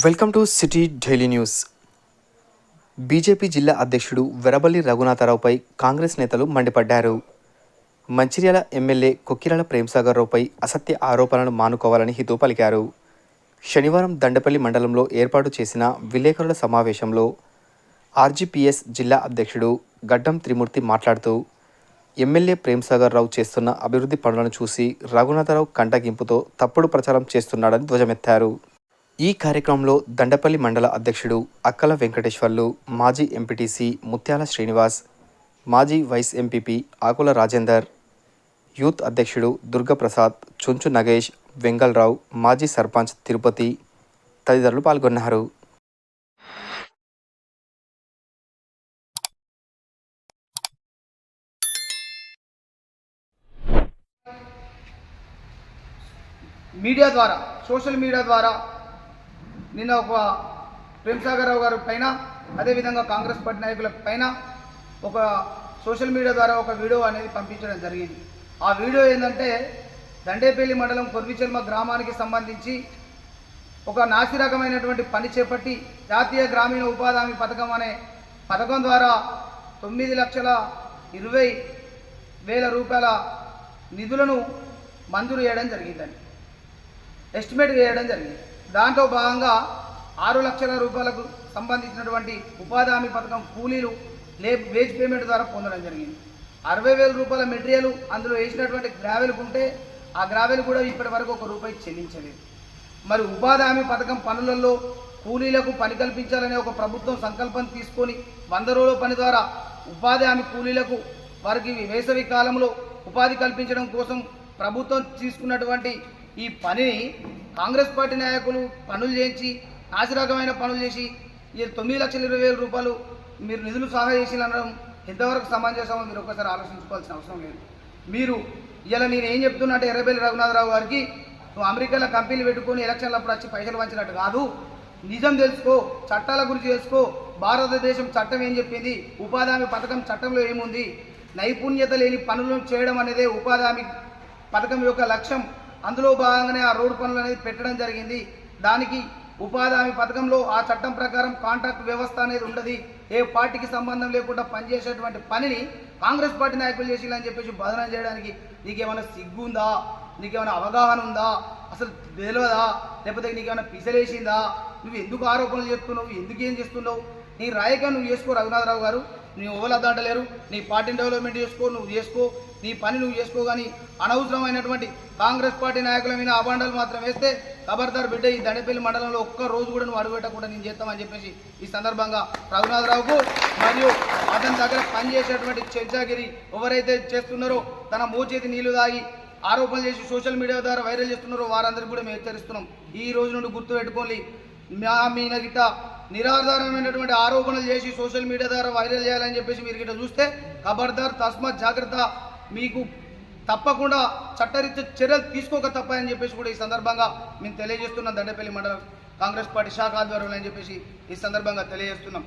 Welcome to city daily news. BJP జిల్లా అధ్యక్షుడు వెరబల్లి రఘునాథరావుపై కాంగ్రెస్ నేతలు మండిపడ్డారు. మంచిర్యాల ఎమ్మెల్యే కొక్కిరాల ప్రేమ్సాగర్ రావుపై అసత్య ఆరోపణలు మానుకోవాలని హితూ పలికారు. శనివారం దండపల్లి మండలంలో ఏర్పాటు చేసిన విలేకరుల సమావేశంలో ఆర్జీపీఎస్ జిల్లా అధ్యక్షుడు గడ్డం త్రిమూర్తి మాట్లాడుతూ ఎమ్మెల్యే ప్రేమ్సాగర్ రావు చేస్తున్న అభివృద్ధి పనులను చూసి రఘునాథరావు కంటగింపుతో తప్పుడు ప్రచారం చేస్తున్నాడని ధ్వజమెత్తారు. ఈ కార్యక్రమంలో దండపల్లి మండల అధ్యక్షుడు అక్కల వెంకటేశ్వర్లు మాజీ ఎంపీటీసీ ముత్యాల శ్రీనివాస్ మాజీ vice MPP Akula Rajender youth అధ్యక్షుడు దుర్గప్రసాద్ చుంచు నగేష్ వెంగళరావు మాజీ సర్పంచ్ తిరుపతి తదితరులు పాల్గొన్నారు. మీడియా ద్వారా సోషల్ మీడియా ద్వారా నిన్న ఒక ప్రేమ్సాగర్ రావు గారి పైన అదేవిధంగా కాంగ్రెస్ పార్టీ నాయకుల పైన ఒక సోషల్ మీడియా ద్వారా ఒక వీడియో అనేది పంపించడం జరిగింది. ఆ వీడియో ఏంటంటే దండేపల్లి మండలం కొర్విచెల్మ గ్రామానికి సంబంధించి ఒక నాసిరకమైనటువంటి పని చేపట్టి జాతీయ గ్రామీణ ఉపాధి హామీ పథకం అనే పథకం ద్వారా తొమ్మిది లక్షల ఇరవై వేల రూపాయల నిధులను మంజూరు చేయడం జరిగిందని ఎస్టిమేట్ వేయడం జరిగింది. దాంట్లో భాగంగా ఆరు లక్షల రూపాయలకు సంబంధించినటువంటి ఉపాధి హామీ పథకం కూలీలు లే వేజ్ పేమెంట్ ద్వారా పొందడం జరిగింది. అరవై వేల రూపాయల మెటీరియల్ అందులో వేసినటువంటి గ్రావెల్ ఉంటే ఆ గ్రావెల్ కూడా ఇప్పటి వరకు ఒక రూపాయి చెల్లించలేదు. మరి ఉపాధి హామీ పథకం పనులలో కూలీలకు పని కల్పించాలనే ఒక ప్రభుత్వం సంకల్పం తీసుకొని వంద రోజుల పని ద్వారా ఉపాధి హామీ కూలీలకు వారికి వేసవి కాలంలో ఉపాధి కల్పించడం కోసం ప్రభుత్వం తీసుకున్నటువంటి ఈ పనిని కాంగ్రెస్ పార్టీ నాయకులు పనులు చేయించి నాసిరకమైన పనులు చేసి ఈ తొమ్మిది లక్షల ఇరవై వేల రూపాయలు మీరు నిధులు సహాయ చేసి అనడం ఎంతవరకు సమంజసమో మీరు ఒకసారి ఆలోచించుకోవాల్సిన అవసరం లేదు. మీరు ఇలా నేను ఏం చెప్తున్నా అంటే ఎర్రబెల్లి రఘునాథరావు గారికి నువ్వు అమెరికాలో కంపెనీలు పెట్టుకొని ఎలక్షన్లప్పుడు వచ్చి పైసలు పంచినట్టు కాదు. నిజం తెలుసుకో చట్టాల గురించి తెలుసుకో. భారతదేశం చట్టం ఏం చెప్పింది? ఉపాధి హామీ పథకం చట్టంలో ఏముంది? నైపుణ్యత లేని పనులను చేయడం అనేదే ఉపాధి హామీ పథకం యొక్క లక్ష్యం. అందులో భాగంగానే ఆ రోడ్డు పనులు అనేది పెట్టడం జరిగింది. దానికి ఉపాధి హామీ పథకంలో ఆ చట్టం ప్రకారం కాంట్రాక్ట్ వ్యవస్థ అనేది ఉండదు. ఏ పార్టీకి సంబంధం లేకుండా పనిచేసేటువంటి పనిని కాంగ్రెస్ పార్టీ నాయకులు చేసిలని చెప్పేసి బదనం చేయడానికి నీకేమైనా సిగ్గు ఉందా నీకేమైనా అవగాహన ఉందా? అసలు తెలియదా లేకపోతే నీకేమైనా పిసలేసిందా? నువ్వు ఎందుకు ఆరోపణలు చేస్తున్నావు? ఎందుకు ఏం చేస్తున్నావు? నీ రాయక నువ్వు చేసుకో రఘునాథరావు గారు నువ్వు ఓలా దాటలేరు నీ పార్టీని డెవలప్మెంట్ చేసుకో నువ్వు చేసుకో నీ పని నువ్వు చేసుకో కానీ అనవసరమైనటువంటి కాంగ్రెస్ పార్టీ నాయకుల మీద అబాండాలు మాత్రం వేస్తే ఖబర్దార్ బిడ్డ ఈ దండపల్లి మండలంలో ఒక్క రోజు కూడా నువ్వు అడుగుపెట్టకుండా నేను చేస్తామని చెప్పేసి ఈ సందర్భంగా రఘునాథరావుకు మరియు అతని దగ్గర పనిచేసేటువంటి చర్చాగిరి ఎవరైతే చేస్తున్నారో తన మోచేతి నీళ్ళు తాగి ఆరోపణలు చేసి సోషల్ మీడియా ద్వారా వైరల్ చేస్తున్నారో వారందరికీ కూడా మేము హెచ్చరిస్తున్నాం. ఈ రోజు నుండి గుర్తు పెట్టుకోండి మీన గిట్ట నిరాధారమైనటువంటి ఆరోపణలు చేసి సోషల్ మీడియా ద్వారా వైరల్ చేయాలని చెప్పేసి మీరు గిట్ట చూస్తే ఖబర్దార్ తస్మాత్ జాగ్రత్త మీకు తప్పకుండా చట్టరీత్యా చర్యలు తీసుకోక తప్పని చెప్పేసి కూడా ఈ సందర్భంగా మేము తెలియజేస్తున్నాం దండపల్లి మండలం కాంగ్రెస్ పార్టీ శాఖ ఆధ్వర్యంలో అని చెప్పేసి ఈ సందర్భంగా తెలియజేస్తున్నాం.